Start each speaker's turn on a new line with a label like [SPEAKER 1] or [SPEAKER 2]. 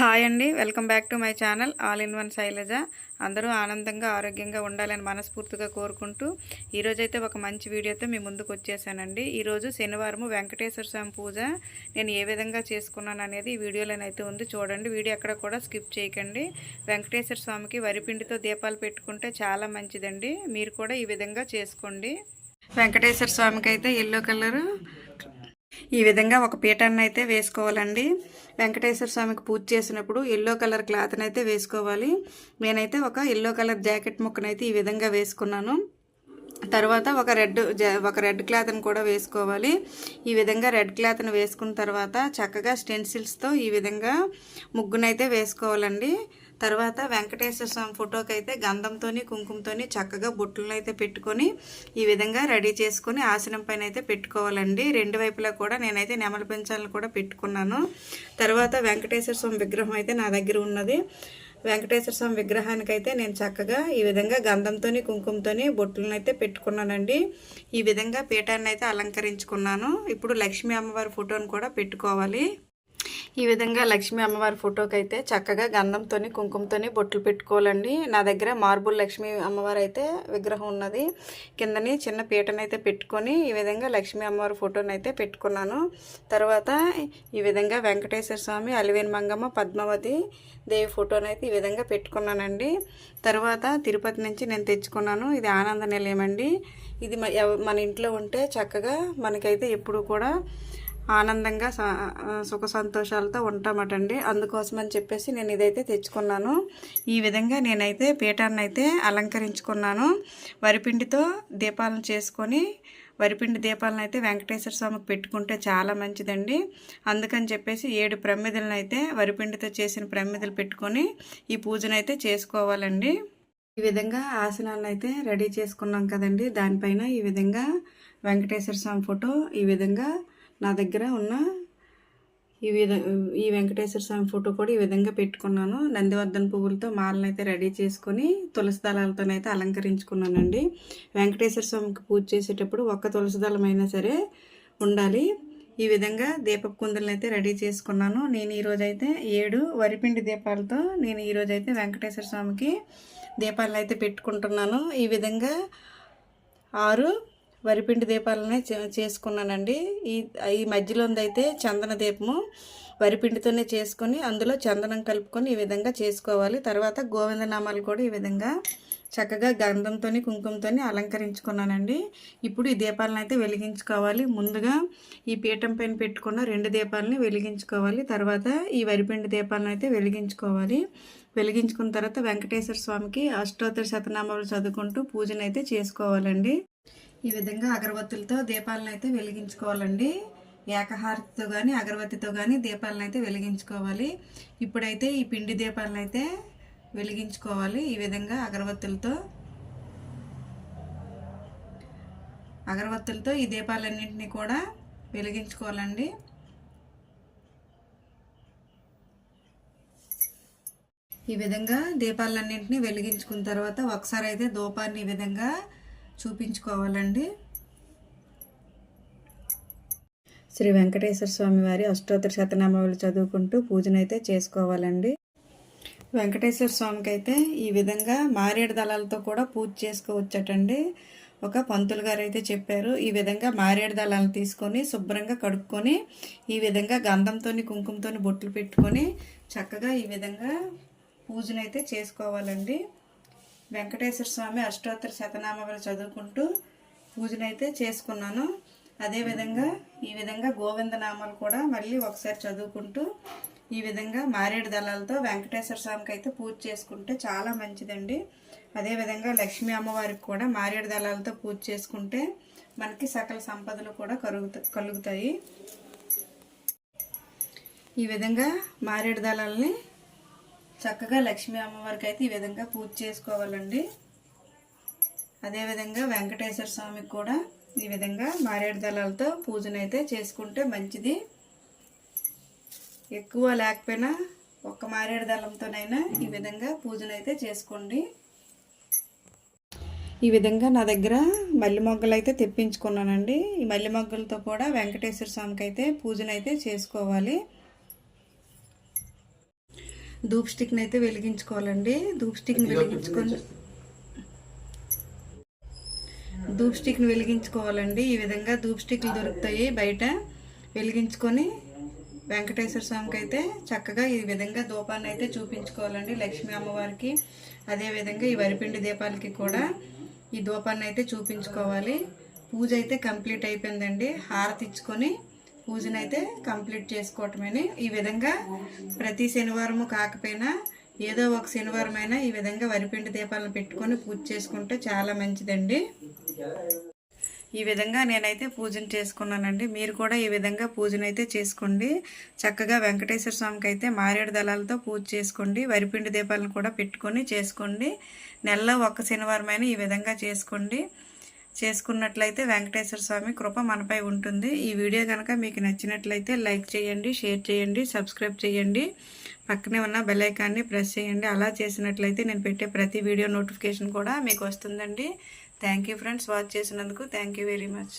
[SPEAKER 1] Hi అండి. Welcome back to my channel all in one Sailaja. అందరూ ఆనందంగా ఆరోగ్యంగా ఉండాలని మనస్ఫూర్తిగా కోరుకుంటూ ఈరోజైతే ఒక మంచి వీడియోతో మీ ముందుకు వచ్చేసానండి. ఈరోజు శనివారము వెంకటేశ్వర స్వామి పూజ. నేను ఏ విధంగా చేసుకున్నాను అనేది ఈ వీడియోలోనైతే ఉంది చూడండి. వీడియో ఎక్కడ కూడా స్కిప్ చేయకండి. వెంకటేశ్వర స్వామికి వరిపిండితో దీపాలు పెట్టుకుంటే చాలా మంచిదండి. మీరు కూడా ఈ విధంగా చేసుకోండి. వెంకటేశ్వర స్వామికి అయితే ఎల్లో కలరు ఈ విధంగా ఒక పీఠాన్ని అయితే వేసుకోవాలండి. వెంకటేశ్వర స్వామికి పూజ చేసినప్పుడు ఎల్లో కలర్ క్లాత్ని అయితే వేసుకోవాలి. నేనైతే ఒక ఎల్లో కలర్ జాకెట్ ముక్కనైతే ఈ విధంగా వేసుకున్నాను. తర్వాత ఒక రెడ్ ఒక రెడ్ క్లాత్ని కూడా వేసుకోవాలి. ఈ విధంగా రెడ్ క్లాత్ని వేసుకున్న తర్వాత చక్కగా స్టెన్సిల్స్తో ఈ విధంగా ముగ్గునైతే వేసుకోవాలండి. తర్వాత వెంకటేశ్వర స్వామి ఫోటోకి అయితే గంధంతోని కుంకుమతోని చక్కగా బొట్టులను అయితే పెట్టుకొని ఈ విధంగా రెడీ చేసుకొని ఆసనం పైన అయితే పెట్టుకోవాలండి. రెండు వైపులా కూడా నేనైతే నెమల పెంచాలను కూడా పెట్టుకున్నాను. తర్వాత వెంకటేశ్వర స్వామి విగ్రహం అయితే నా దగ్గర ఉన్నది. వెంకటేశ్వర స్వామి విగ్రహానికి అయితే నేను చక్కగా ఈ విధంగా గంధంతోని కుంకుమతోని బొట్టులను అయితే పెట్టుకున్నానండి. ఈ విధంగా పీఠాన్ని అయితే అలంకరించుకున్నాను. ఇప్పుడు లక్ష్మీ అమ్మవారి ఫోటోని కూడా పెట్టుకోవాలి. ఈ విధంగా లక్ష్మీ అమ్మవారి ఫోటోకి అయితే చక్కగా గంధంతోని కుంకుమతోని బొట్లు పెట్టుకోవాలండి. నా దగ్గర మార్బుల్ లక్ష్మీ అమ్మవారు అయితే విగ్రహం ఉన్నది. కిందని చిన్న పీటను అయితే పెట్టుకొని ఈ విధంగా లక్ష్మీ అమ్మవారి ఫోటోని అయితే పెట్టుకున్నాను. తర్వాత ఈ విధంగా వెంకటేశ్వర స్వామి అలివేన్ మంగమ్మ పద్మావతి దేవి ఫోటోని అయితే ఈ విధంగా పెట్టుకున్నానండి. తర్వాత తిరుపతి నుంచి నేను తెచ్చుకున్నాను. ఇది ఆనంద నిలయం అండి. ఇది మన ఇంట్లో ఉంటే చక్కగా మనకైతే ఎప్పుడు కూడా ఆనందంగా సుఖ సంతోషాలతో ఉంటామటండి. అందుకోసం అని చెప్పేసి నేను ఇదైతే తెచ్చుకున్నాను. ఈ విధంగా నేనైతే పీఠాన్ని అయితే అలంకరించుకున్నాను. వరిపిండితో దీపాలను చేసుకొని వరిపిండి దీపాలను అయితే వెంకటేశ్వర స్వామికి పెట్టుకుంటే చాలా మంచిదండి. అందుకని చెప్పేసి ఏడు ప్రమిదలను అయితే వరిపిండితో చేసిన ప్రమిదలు పెట్టుకొని ఈ పూజను అయితే చేసుకోవాలండి. ఈ విధంగా ఆసనాలను అయితే రెడీ చేసుకున్నాం కదండి. దానిపైన ఈ విధంగా వెంకటేశ్వర స్వామి ఫోటో ఈ విధంగా నా దగ్గర ఉన్న ఈ విధ ఈ వెంకటేశ్వర స్వామి ఫోటో కూడా ఈ విధంగా పెట్టుకున్నాను. నందివర్ధన పువ్వులతో మాలను అయితే రెడీ చేసుకొని తులసి దళాలతోనైతే అలంకరించుకున్నానండి. వెంకటేశ్వర స్వామికి పూజ చేసేటప్పుడు ఒక్క తులసి దళమైనా సరే ఉండాలి. ఈ విధంగా దీపపు కుందులను అయితే రెడీ చేసుకున్నాను. నేను ఈరోజు అయితే ఏడు వరిపిండి దీపాలతో నేను ఈరోజైతే వెంకటేశ్వర స్వామికి దీపాలను అయితే పెట్టుకుంటున్నాను. ఈ విధంగా ఆరు వరిపిండి దీపాలనే చేసుకున్నానండి. ఈ ఈ మధ్యలో అయితే చందన దీపము వరిపిండితోనే చేసుకొని అందులో చందనం కలుపుకొని ఈ విధంగా చేసుకోవాలి. తర్వాత గోవిందనామాలు కూడా ఈ విధంగా చక్కగా గంధంతో కుంకుమతో అలంకరించుకున్నానండి. ఇప్పుడు ఈ దీపాలను అయితే వెలిగించుకోవాలి. ముందుగా ఈ పీఠం పైన పెట్టుకున్న రెండు దీపాలని వెలిగించుకోవాలి. తర్వాత ఈ వరిపిండి దీపాలను అయితే వెలిగించుకోవాలి. వెలిగించుకున్న తర్వాత వెంకటేశ్వర స్వామికి అష్టోత్తర శతనామాలు చదువుకుంటూ పూజనైతే చేసుకోవాలండి. ఈ విధంగా అగరబత్తులతో దీపాలను అయితే వెలిగించుకోవాలండి. ఏకహారతితో కానీ అగరబత్తితో కానీ దీపాలను అయితే వెలిగించుకోవాలి. ఇప్పుడైతే ఈ పిండి దీపాలను అయితే వెలిగించుకోవాలి. ఈ విధంగా అగరబత్తులతో అగరబత్తులతో ఈ దీపాలన్నింటినీ కూడా వెలిగించుకోవాలండి. ఈ విధంగా దీపాలన్నింటినీ వెలిగించుకున్న తర్వాత ఒకసారి అయితే దూపాన్ని ఈ విధంగా చూపించుకోవాలండి. శ్రీ వెంకటేశ్వర స్వామి వారి అష్టోత్తర శతనామాలు చదువుకుంటూ పూజనైతే చేసుకోవాలండి. వెంకటేశ్వర స్వామికి అయితే ఈ విధంగా మారేడు దళాలతో కూడా పూజ చేసుకోవచ్చటండి. ఒక పంతులు గారు అయితే చెప్పారు ఈ విధంగా మారేడు దళాలను తీసుకొని శుభ్రంగా కడుక్కొని ఈ విధంగా గంధంతో కుంకుమతో బొట్లు పెట్టుకొని చక్కగా ఈ విధంగా పూజనైతే చేసుకోవాలండి. వెంకటేశ్వర స్వామి అష్టోత్తర శతనామాలు చదువుకుంటూ పూజనైతే చేసుకున్నాను. అదేవిధంగా ఈ విధంగా గోవిందనామాలు కూడా మళ్ళీ ఒకసారి చదువుకుంటూ ఈ విధంగా మారేడు దళాలతో వెంకటేశ్వర స్వామికి అయితే పూజ చేసుకుంటే చాలా మంచిదండి. అదేవిధంగా లక్ష్మీ అమ్మవారికి కూడా మారేడు దళాలతో పూజ చేసుకుంటే మనకి సకల సంపదలు కూడా కలుగుతా కలుగుతాయి. ఈ విధంగా మారేడు దళాలని చక్కగా లక్ష్మీ అమ్మవారికి అయితే ఈ విధంగా పూజ చేసుకోవాలండి. అదేవిధంగా వెంకటేశ్వర స్వామికి కూడా ఈ విధంగా మారేడు దళాలతో పూజనైతే చేసుకుంటే మంచిది. ఎక్కువ లేకపోయినా ఒక్క మారేడు దళంతోనైనా ఈ విధంగా పూజనైతే చేసుకోండి. ఈ విధంగా నా దగ్గర మల్లె మొగ్గలు అయితే తెప్పించుకున్నానండి. ఈ మల్లె మొగ్గలతో కూడా వెంకటేశ్వర స్వామికి అయితే పూజనైతే చేసుకోవాలి. ధూప్ స్టిక్ని అయితే వెలిగించుకోవాలండి. ధూప్ స్టిక్ని వెలిగించుకొని ధూప్ స్టిక్ని వెలిగించుకోవాలండి. ఈ విధంగా ధూప్ స్టిక్లు దొరుకుతాయి బయట. వెలిగించుకొని వెంకటేశ్వర స్వామికి అయితే చక్కగా ఈ విధంగా దూపాన్ని అయితే చూపించుకోవాలండి లక్ష్మీ అమ్మవారికి. అదేవిధంగా ఈ వరిపిండి దీపాలకి కూడా ఈ దూపాన్ని అయితే చూపించుకోవాలి. పూజ అయితే కంప్లీట్ అయిపోయిందండి. హారతి ఇచ్చుకొని పూజనైతే కంప్లీట్ చేసుకోవటమని. ఈ విధంగా ప్రతి శనివారము కాకపోయినా ఏదో ఒక శనివారం అయినా ఈ విధంగా వరిపిండి దీపాలను పెట్టుకొని పూజ చేసుకుంటే చాలా మంచిదండి. ఈ విధంగా నేనైతే పూజను చేసుకున్నానండి. మీరు కూడా ఈ విధంగా పూజనైతే చేసుకోండి. చక్కగా వెంకటేశ్వర స్వామికి అయితే మారేడు దళాలతో పూజ చేసుకోండి. వరిపిండి దీపాలను కూడా పెట్టుకొని చేసుకోండి. నెలలో ఒక్క శనివారం ఈ విధంగా చేసుకోండి. చేసుకున్నట్లయితే వెంకటేశ్వర స్వామి కృప మనపై ఉంటుంది. ఈ వీడియో కనుక మీకు నచ్చినట్లయితే లైక్ చేయండి షేర్ చేయండి సబ్స్క్రైబ్ చేయండి. పక్కనే ఉన్న బెలైకాన్ని ప్రెస్ చేయండి. అలా చేసినట్లయితే నేను పెట్టే ప్రతి వీడియో నోటిఫికేషన్ కూడా మీకు వస్తుందండి. థ్యాంక్ యూ ఫ్రెండ్స్ వాచ్ చేసినందుకు థ్యాంక్ యూ వెరీ మచ్.